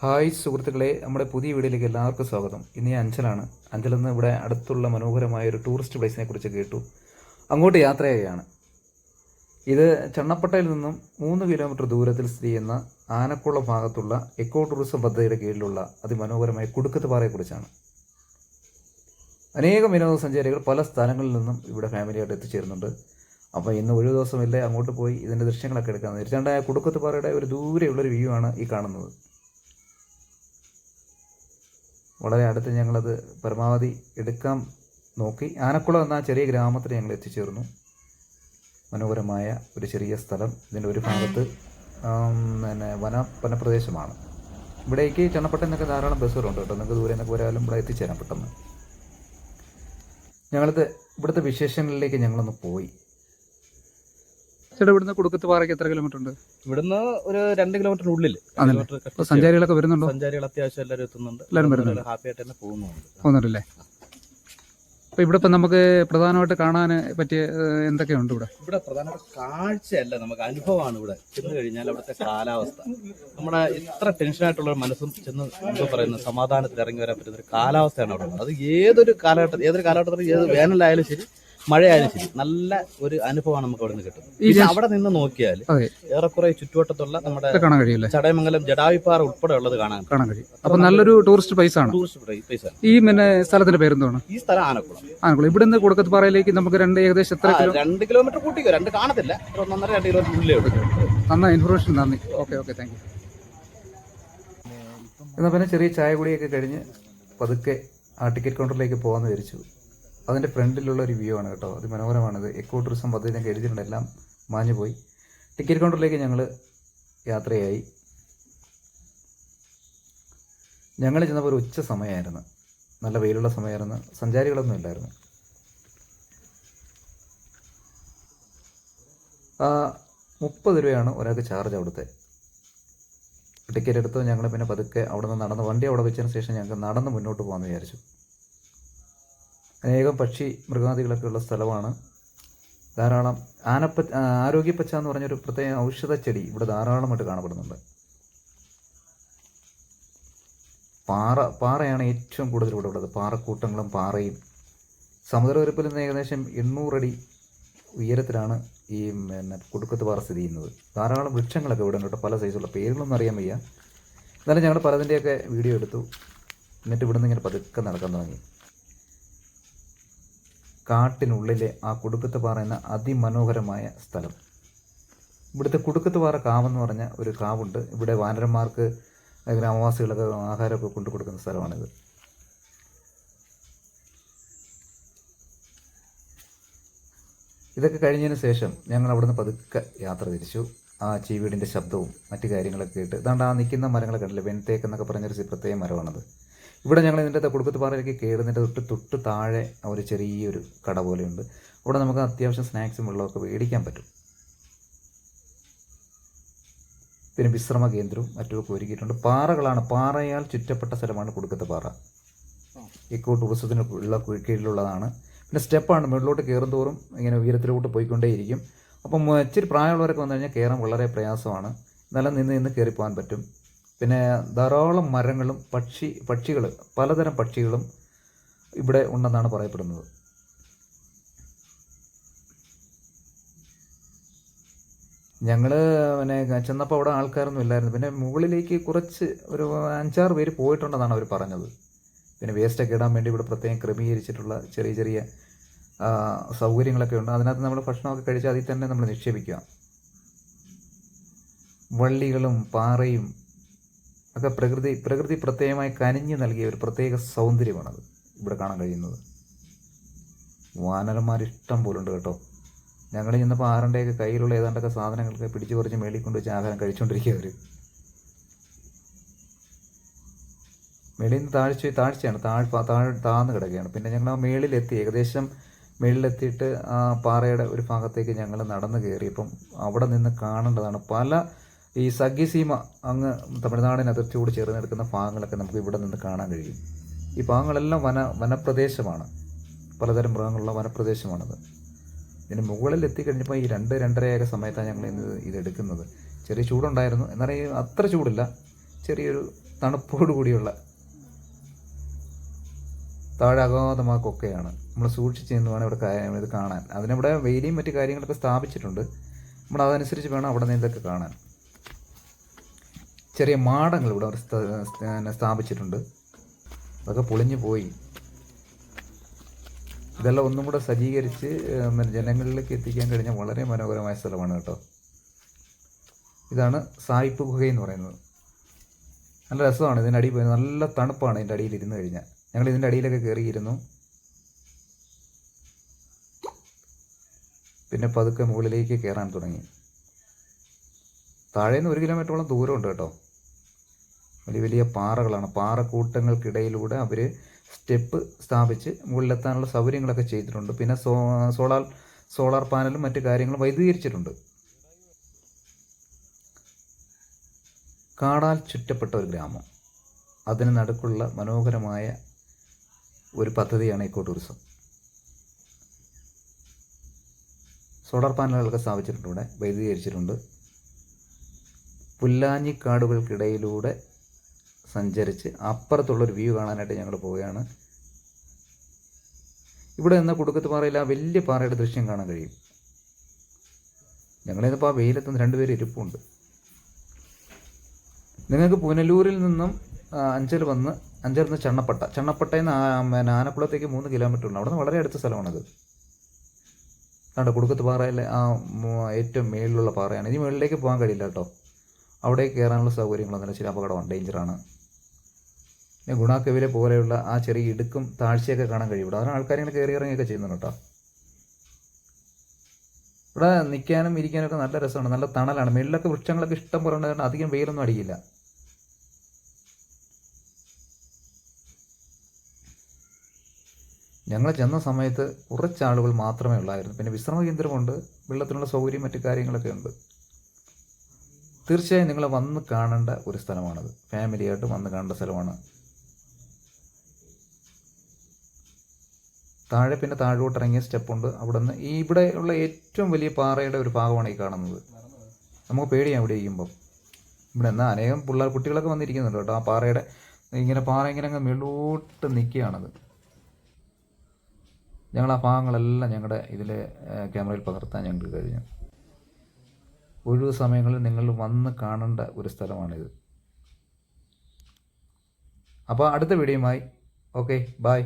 Hi സുഹൃത്തുക്കളെ നമ്മുടെ പുതിയ വീഡിയോയിലേക്ക് എല്ലാവർക്കും സ്വാഗതം. ഇന്ന് ഞാൻ അഞ്ചലാണ്. അഞ്ചലിൽ നിന്ന് ഇവിടെ അടുത്തുള്ള മനോഹരമായ ഒരു ടൂറിസ്റ്റ് പ്ലേസിനെ കുറിച്ച് കേട്ടു. അങ്ങോട്ട് യാത്രയായാണ്. ഇത് ചണ്ണപ്പട്ടയിൽ നിന്നും മൂന്ന് കിലോമീറ്റർ ദൂരത്തിൽ സ്ഥിതി ചെയ്യുന്ന ആനക്കുളം ഭാഗത്തുള്ള എക്കോ ടൂറിസം പദ്ധതിയുടെ കീഴിലുള്ള അതിമനോഹരമായ കുടുക്കത്ത് പാറയെക്കുറിച്ചാണ് അനേകം വിനോദസഞ്ചാരികൾ പല സ്ഥലങ്ങളിൽ നിന്നും ഇവിടെ ഫാമിലിയായിട്ട് എത്തിച്ചേരുന്നുണ്ട്. അപ്പോൾ ഇന്ന് ഒരു ദിവസമില്ലേ അങ്ങോട്ട് പോയി ഇതിന്റെ ദൃശ്യങ്ങളൊക്കെ എടുക്കാൻ തീർച്ചയായിട്ടും കുടുക്കത്ത് പാറയുടെ ഒരു ദൂരെയുള്ളൊരു വ്യൂ ആണ് ഈ കാണുന്നത്. വളരെ അടുത്ത് ഞങ്ങളത് പരമാവധി എടുക്കാൻ നോക്കി. ആനക്കുളം എന്ന ചെറിയ ഗ്രാമത്തിൽ ഞങ്ങൾ എത്തിച്ചേർന്നു. മനോഹരമായ ഒരു ചെറിയ സ്ഥലം. ഇതിന്റെ ഒരു ഭാഗത്ത് പിന്നെ വന വനപ്രദേശമാണ്. ഇവിടേക്ക് ചണ്ണപ്പട്ടയിൽ നിന്നൊക്കെ ധാരാളം ബസ്സുകളുണ്ട് കേട്ടോ. നിങ്ങൾക്ക് ദൂരെ നിന്നൊക്കെ വരാലും ഇവിടെ എത്തിച്ചേരാൻ പെട്ടെന്ന്. ഞങ്ങളിത് ഇവിടുത്തെ വിശേഷങ്ങളിലേക്ക് ഞങ്ങളൊന്ന് പോയി. ചേട്ടാ ഇവിടുന്ന് കൊടുക്കത്ത് പാറയ്ക്ക് എത്ര കിലോമീറ്റർ ഉണ്ട്? ഇവിടുന്ന് ഒരു രണ്ട് കിലോമീറ്ററിനുള്ളിൽ സഞ്ചാരികളൊക്കെ വരുന്നുണ്ടോ? സഞ്ചാരികൾ അത്യാവശ്യം എല്ലാവരും എത്തുന്നുണ്ട്. എല്ലാവരും വരുന്നുണ്ട്. ഹാപ്പി ആയിട്ട് തന്നെ പോകുന്നുണ്ട്. പോകുന്നുണ്ടല്ലേ? അപ്പൊ ഇവിടെ ഇപ്പൊ നമുക്ക് പ്രധാനമായിട്ട് കാണാൻ പറ്റിയ എന്തൊക്കെയുണ്ട് ഇവിടെ? ഇവിടെ പ്രധാനമായിട്ട് കാഴ്ചയല്ല നമുക്ക് അനുഭവമാണ് ഇവിടെ. ചെന്ന് കഴിഞ്ഞാൽ അവിടുത്തെ കാലാവസ്ഥ. നമ്മുടെ ഇത്ര ടെൻഷനായിട്ടുള്ള മനസ്സും ചെന്ന് എന്തോ പറയുന്ന സമാധാനത്തിൽ ഇറങ്ങി വരാൻ പറ്റുന്ന ഒരു കാലാവസ്ഥയാണ് അവിടെ അത് ഏതൊരു കാലഘട്ടത്തിൽ ഏതൊരു കാലഘട്ടത്തിൽ ഏത് വേനലായാലും ശരി മഴയായാലും ശരി നല്ല ഒരു അനുഭവമാണ് നമുക്ക് അവിടെ നിന്ന് കിട്ടുന്നത് അവിടെ നിന്ന് നോക്കിയാൽ ഏറെക്കുറെ ചുറ്റുവട്ടത്തുള്ള നമ്മുടെ കാണാൻ ചടയമംഗലം ജഡാവിപ്പാറ ഉൾപ്പെടെ ഉള്ളത് കാണാൻ കാണാൻ കഴിയും. അപ്പോൾ നല്ലൊരു ടൂറിസ്റ്റ് പ്ലേസ് ആണ്. ടൂറിസ്റ്റ് പ്ലേസ് ആണ്. ഈ പിന്നെ സ്ഥലത്തിന്റെ പേരെന്താണ് ഈ സ്ഥലം ആനക്കുളം. ആനക്കുളം. ഇവിടുന്ന് നിന്ന് പാറയിലേക്ക് നമുക്ക് രണ്ട് ഏകദേശം എത്ര കിലോ രണ്ട് കിലോമീറ്റർ കൂട്ടിക്കോ. രണ്ട് കാണത്തില്ല. ഒരു ഒന്നൊന്നര രണ്ട് കിലോമീറ്റർ നന്നായി. ഇൻഫർമേഷൻ നന്ദി. ഓക്കെ ഓക്കെ താങ്ക് യു എന്നാൽ പിന്നെ ചെറിയ ചായ കുടിയൊക്കെ കഴിഞ്ഞ് പതുക്കെ ആ ടിക്കറ്റ് കൗണ്ടറിലേക്ക് പോകാമെന്ന് വിചാരിച്ചു. അതിന്റെ ഫ്രണ്ടിലുള്ള ഒരു വ്യൂ ആണ് കേട്ടോ. അത് മനോഹരമാണിത്. എക്കോ ടൂറിസം പദ്ധതി ഞങ്ങൾക്ക് എഴുതിയിട്ടുണ്ട്. എല്ലാം മാഞ്ഞു പോയി. ടിക്കറ്റ് കൗണ്ടറിലേക്ക് ഞങ്ങൾ യാത്രയായി. ഞങ്ങൾ ചെന്നപ്പോൾ ഒരു ഉച്ച സമയമായിരുന്നു. നല്ല വെയിലുള്ള സമയമായിരുന്നു. സഞ്ചാരികളൊന്നും ഇല്ലായിരുന്നു. മുപ്പത് രൂപയാണ് ഒരാൾക്ക് ചാർജ് അവിടുത്തെ. ടിക്കറ്റ് എടുത്തു ഞങ്ങൾ പിന്നെ പതുക്കെ അവിടെ നിന്ന് നടന്ന് വണ്ടി അവിടെ വെച്ചതിന് ശേഷം ഞങ്ങൾക്ക് നടന്ന് മുന്നോട്ട് പോകാമെന്ന് വിചാരിച്ചു. അനേകം പക്ഷി മൃഗാദികളൊക്കെ ഉള്ള സ്ഥലമാണ്. ധാരാളം ആനപ്പ ആരോഗ്യപ്പച്ച എന്ന് പറഞ്ഞൊരു പ്രത്യേക ഔഷധ ചെടി ഇവിടെ ധാരാളമായിട്ട് കാണപ്പെടുന്നുണ്ട്. പാറ പാറയാണ് ഏറ്റവും കൂടുതൽ ഇവിടെ ഉള്ളത്. പാറക്കൂട്ടങ്ങളും പാറയും. സമുദ്രവരപ്പിൽ നിന്ന് ഏകദേശം എണ്ണൂറടി ഉയരത്തിലാണ് ഈ പിന്നെ കുടുക്കത്ത് പാറ സ്ഥിതി ചെയ്യുന്നത്. ധാരാളം വൃക്ഷങ്ങളൊക്കെ ഇവിടെ ഉണ്ട് പല സൈസുള്ള. പേരുകളൊന്നും അറിയാൻ വയ്യ. എന്നാലും ഞങ്ങൾ പലതിന്റെയൊക്കെ വീഡിയോ എടുത്തു. എന്നിട്ട് ഇവിടുന്ന് ഇങ്ങനെ പതുക്കെ നടക്കാൻ തുടങ്ങി. കാട്ടിനുള്ളിലെ ആ കുടുക്കത്തുപാറ എന്ന അതിമനോഹരമായ സ്ഥലം. ഇവിടുത്തെ കുടുക്കത്തുപാറ കാവെന്ന് പറഞ്ഞ ഒരു കാവുണ്ട്. ഇവിടെ വാനരന്മാർക്ക് ഗ്രാമവാസികളൊക്കെ ആഹാരമൊക്കെ കൊണ്ടു കൊടുക്കുന്ന സ്ഥലമാണിത്. ഇതൊക്കെ കഴിഞ്ഞതിന് ശേഷം ഞങ്ങൾ അവിടുന്ന് പതുക്കെ യാത്ര തിരിച്ചു. ആ ചീവീടിന്റെ ശബ്ദവും മറ്റു കാര്യങ്ങളൊക്കെ കേട്ട് ഇതാണ്ട് ആ നിൽക്കുന്ന മരങ്ങളൊക്കെ കണ്ടില്ല? വെൺതേക്ക് എന്നൊക്കെ പറഞ്ഞൊരു പ്രത്യേക മരമാണത്. ഇവിടെ ഞങ്ങൾ ഇതിന്റെ കുടുക്കത്ത് പാറയിലേക്ക് കയറുന്നതിന്റെ തൊട്ട് തൊട്ട് താഴെ ഒരു ചെറിയൊരു കട പോലെയുണ്ട്. ഇവിടെ നമുക്ക് അത്യാവശ്യം സ്നാക്സും വെള്ളമൊക്കെ മേടിക്കാൻ പറ്റും. പിന്നെ വിശ്രമ കേന്ദ്രവും മറ്റുമൊക്കെ ഒരുക്കിയിട്ടുണ്ട്. പാറകളാണ് പാറയാൽ ചുറ്റപ്പെട്ട സ്ഥലമാണ് കുടുക്കത്ത് പാറ. ഇക്കോ ടൂറിസത്തിന് ഉള്ള കീഴിലുള്ളതാണ്. പിന്നെ സ്റ്റെപ്പാണ് മുകളിലോട്ട് കയറും തോറും ഇങ്ങനെ ഉയരത്തിലോട്ട് പോയിക്കൊണ്ടേയിരിക്കും. അപ്പം ഇച്ചിരി പ്രായമുള്ളവരൊക്കെ വന്നു കഴിഞ്ഞാൽ കയറാൻ വളരെ പ്രയാസമാണ്. നല്ല നിന്ന് നിന്ന് കയറി പോകാൻ പറ്റും. പിന്നെ ധാരാളം മരങ്ങളും പക്ഷി പക്ഷികൾ പലതരം പക്ഷികളും ഇവിടെ ഉണ്ടെന്നാണ് പറയപ്പെടുന്നത്. ഞങ്ങൾ പിന്നെ ചെന്നപ്പോൾ അവിടെ ആൾക്കാരൊന്നും ഇല്ലായിരുന്നു. പിന്നെ മുകളിലേക്ക് കുറച്ച് ഒരു അഞ്ചാറ് പേര് പോയിട്ടുണ്ടെന്നാണ് അവർ പറഞ്ഞത്. പിന്നെ വേസ്റ്റൊക്കെ ഇടാൻ വേണ്ടി ഇവിടെ പ്രത്യേകം ക്രമീകരിച്ചിട്ടുള്ള ചെറിയ ചെറിയ സൗകര്യങ്ങളൊക്കെ ഉണ്ട്. അതിനകത്ത് നമ്മൾ ഭക്ഷണമൊക്കെ കഴിച്ച് അതിൽ തന്നെ നമ്മൾ നിക്ഷേപിക്കുക. വള്ളികളും പാറയും ഒക്കെ പ്രകൃതി പ്രകൃതി പ്രത്യേകമായി കനിഞ്ഞു നൽകിയ ഒരു പ്രത്യേക സൗന്ദര്യമാണത് ഇവിടെ കാണാൻ കഴിയുന്നത്. വാനരന്മാർ ഇഷ്ടം പോലുണ്ട് കേട്ടോ. ഞങ്ങൾ ചെന്നപ്പോൾ ആറിന്റെയൊക്കെ കയ്യിലുള്ള ഏതാണ്ടൊക്കെ സാധനങ്ങളൊക്കെ പിടിച്ചു പറിച്ച് മേളിൽ കൊണ്ട് വെച്ച് ആഹാരം കഴിച്ചുകൊണ്ടിരിക്കുക അവർ മേളിൽ താഴ്ച താഴ്ചയാണ്. താഴ് താഴ് താഴ്ന്ന് കിടക്കുകയാണ്. പിന്നെ ഞങ്ങൾ ആ മേളിലെത്തി. ഏകദേശം മേളിലെത്തിയിട്ട് ആ പാറയുടെ ഒരു ഭാഗത്തേക്ക് ഞങ്ങൾ നടന്ന് കയറിയപ്പം അവിടെ നിന്ന് കാണേണ്ടതാണ് പല ഈ സഖ്യസീമ അങ്ങ് തമിഴ്നാടിന് അതിർത്തിയോട് ചേർന്ന് നിൽക്കുന്ന ഭാഗങ്ങളൊക്കെ നമുക്ക് ഇവിടെ നിന്ന് കാണാൻ കഴിയും. ഈ ഭാഗങ്ങളെല്ലാം വന വനപ്രദേശമാണ്. പലതരം മൃഗങ്ങളുള്ള വനപ്രദേശമാണത്. ഇതിന് മുകളിൽ എത്തിക്കഴിഞ്ഞപ്പോൾ ഈ രണ്ട് രണ്ടരയൊക്കെ സമയത്താണ് ഞങ്ങൾ ഇന്ന് ഇതെടുക്കുന്നത്. ചെറിയ ചൂടുണ്ടായിരുന്നു. എന്നാൽ അത്ര ചൂടില്ല. ചെറിയൊരു തണുപ്പോടു കൂടിയുള്ള താഴെ അഗാധമാക്കൊക്കെയാണ് നമ്മൾ സൂക്ഷിച്ച് നിന്ന് വേണം ഇവിടെ ഇത് കാണാൻ. അതിനിവിടെ വെയിലും മറ്റു കാര്യങ്ങളൊക്കെ സ്ഥാപിച്ചിട്ടുണ്ട്. നമ്മൾ അതനുസരിച്ച് വേണം അവിടെ നിന്ന് ഇതൊക്കെ കാണാൻ. ചെറിയ മാടങ്ങൾ ഇവിടെ അവർ സ്ഥാ- സ്ഥാ- സ്ഥാപിച്ചിട്ടുണ്ട്. അതൊക്കെ പൊളിഞ്ഞു പോയി. ഇതെല്ലാം ഒന്നും കൂടെ സജ്ജീകരിച്ച് ജനങ്ങളിലേക്ക് എത്തിക്കാൻ കഴിഞ്ഞ വളരെ മനോഹരമായ സ്ഥലമാണ് കേട്ടോ. ഇതാണ് സായിപ്പ് ഗുഹ എന്ന് പറയുന്നത്. നല്ല രസമാണ് ഇതിന്റെ അടിയിൽ പോയി. നല്ല തണുപ്പാണ് ഇതിന്റെ അടിയിൽ ഇരുന്ന് കഴിഞ്ഞാൽ. ഞങ്ങൾ ഇതിന്റെ അടിയിലൊക്കെ കയറിയിരുന്നു. പിന്നെ പതുക്കെ മുകളിലേക്ക് കയറാൻ തുടങ്ങി. താഴേന്ന് ഒരു കിലോമീറ്ററോളം ദൂരമുണ്ട് കേട്ടോ. വലിയ വലിയ പാറകളാണ്. പാറക്കൂട്ടങ്ങൾക്കിടയിലൂടെ അവർ സ്റ്റെപ്പ് സ്ഥാപിച്ച് മുകളിലെത്താനുള്ള സൗകര്യങ്ങളൊക്കെ ചെയ്തിട്ടുണ്ട്. പിന്നെ സോ സോളാർ സോളാർ പാനലും മറ്റു കാര്യങ്ങളും വൈദ്യുതീകരിച്ചിട്ടുണ്ട്. കാടാൽ ചുറ്റപ്പെട്ട ഒരു ഗ്രാമം. അതിന് നടുക്കുള്ള മനോഹരമായ ഒരു പദ്ധതിയാണ് ഇക്കോ ടൂറിസം. സോളാർ പാനലുകളൊക്കെ സ്ഥാപിച്ചിട്ടുണ്ട് ഇവിടെ വൈദ്യുതീകരിച്ചിട്ടുണ്ട്. പുല്ലാഞ്ഞിക്കാടുകൾക്കിടയിലൂടെ സഞ്ചരിച്ച് അപ്പുറത്തുള്ളൊരു വ്യൂ കാണാനായിട്ട് ഞങ്ങൾ പോവുകയാണ്. ഇവിടെ നിന്ന് കുടുക്കത്ത് പാറയിൽ ആ വലിയ പാറയുടെ ദൃശ്യം കാണാൻ കഴിയും. ഞങ്ങളിന്നിപ്പോൾ ആ വെയിലെത്തുന്ന രണ്ടുപേരും ഇരിപ്പുണ്ട്. നിങ്ങൾക്ക് പുനലൂരിൽ നിന്നും അഞ്ചൽ വന്ന് അഞ്ചൽ നിന്ന് ചണ്ണപ്പട്ട. ചണ്ണപ്പട്ടയിൽ നിന്ന് ആ- പിന്നെ ആനക്കുളത്തേക്ക് മൂന്ന് കിലോമീറ്റർ ഉണ്ട്. അവിടെ നിന്ന് വളരെ അടുത്ത സ്ഥലമാണത് കണ്ടോ കുടുക്കത്ത് പാറയിലെ ആ ഏറ്റവും മേളിലുള്ള പാറയാണ്. ഇനി മുകളിലേക്ക് പോകാൻ കഴിയില്ല കേട്ടോ. അവിടേക്ക് കയറാനുള്ള സൗകര്യങ്ങളൊന്നുമില്ല. ചില അപകടമാണ് ഡേഞ്ചറാണ്. പിന്നെ ഗുണാക്കവിലെ പോലെയുള്ള ആ ചെറിയ ഇടുക്കും താഴ്ചയൊക്കെ കാണാൻ കഴിയും. ഇവിടെ അതാണ് ആൾക്കാരിങ്ങനെ കയറി ഇറങ്ങിയൊക്കെ ചെയ്യുന്നുണ്ട് കേട്ടോ. ഇവിടെ നിൽക്കാനും ഇരിക്കാനും ഒക്കെ നല്ല രസമാണ്. നല്ല തണലാണ്. മേളിലൊക്കെ വൃക്ഷങ്ങളൊക്കെ ഇഷ്ടം പോലെ ഉണ്ട് കാരണം അധികം വെയിലൊന്നും അടിയില്ല ഞങ്ങൾ ചെന്ന സമയത്ത് കുറച്ച് ആളുകൾ മാത്രമേ ഉള്ളായിരുന്നു. പിന്നെ വിശ്രമ കേന്ദ്രമുണ്ട്. വെള്ളത്തിനുള്ള സൗകര്യം മറ്റു കാര്യങ്ങളൊക്കെ ഉണ്ട്. തീർച്ചയായും നിങ്ങൾ വന്ന് കാണേണ്ട ഒരു സ്ഥലമാണത്. ഫാമിലിയായിട്ട് വന്ന് കാണേണ്ട സ്ഥലമാണ്. താഴെ പിന്നെ താഴോട്ട് ഇറങ്ങിയ സ്റ്റെപ്പുണ്ട്. അവിടെ നിന്ന് ഈ ഇവിടെ ഉള്ള ഏറ്റവും വലിയ പാറയുടെ ഒരു ഭാഗമാണ് ഈ കാണുന്നത്. നമുക്ക് പേടിയാണ് ഇവിടെ ഇരിക്കുമ്പം. ഇവിടെ എന്നാൽ അനേകം പിള്ളേർ കുട്ടികളൊക്കെ വന്നിരിക്കുന്നുണ്ട് കേട്ടോ. ആ പാറയുടെ ഇങ്ങനെ പാറ ഇങ്ങനെ അങ്ങ് മേളോട്ട് നിൽക്കുകയാണത് ഞങ്ങൾ ആ ഭാഗങ്ങളെല്ലാം ഞങ്ങളുടെ ഇതിൽ ക്യാമറയിൽ പകർത്താൻ ഞങ്ങൾക്ക് കഴിഞ്ഞു. ഒഴിവ് സമയങ്ങളിൽ നിങ്ങൾ വന്ന് കാണേണ്ട ഒരു സ്ഥലമാണിത്. അപ്പോൾ അടുത്ത വീഡിയോയുമായി. Okay bye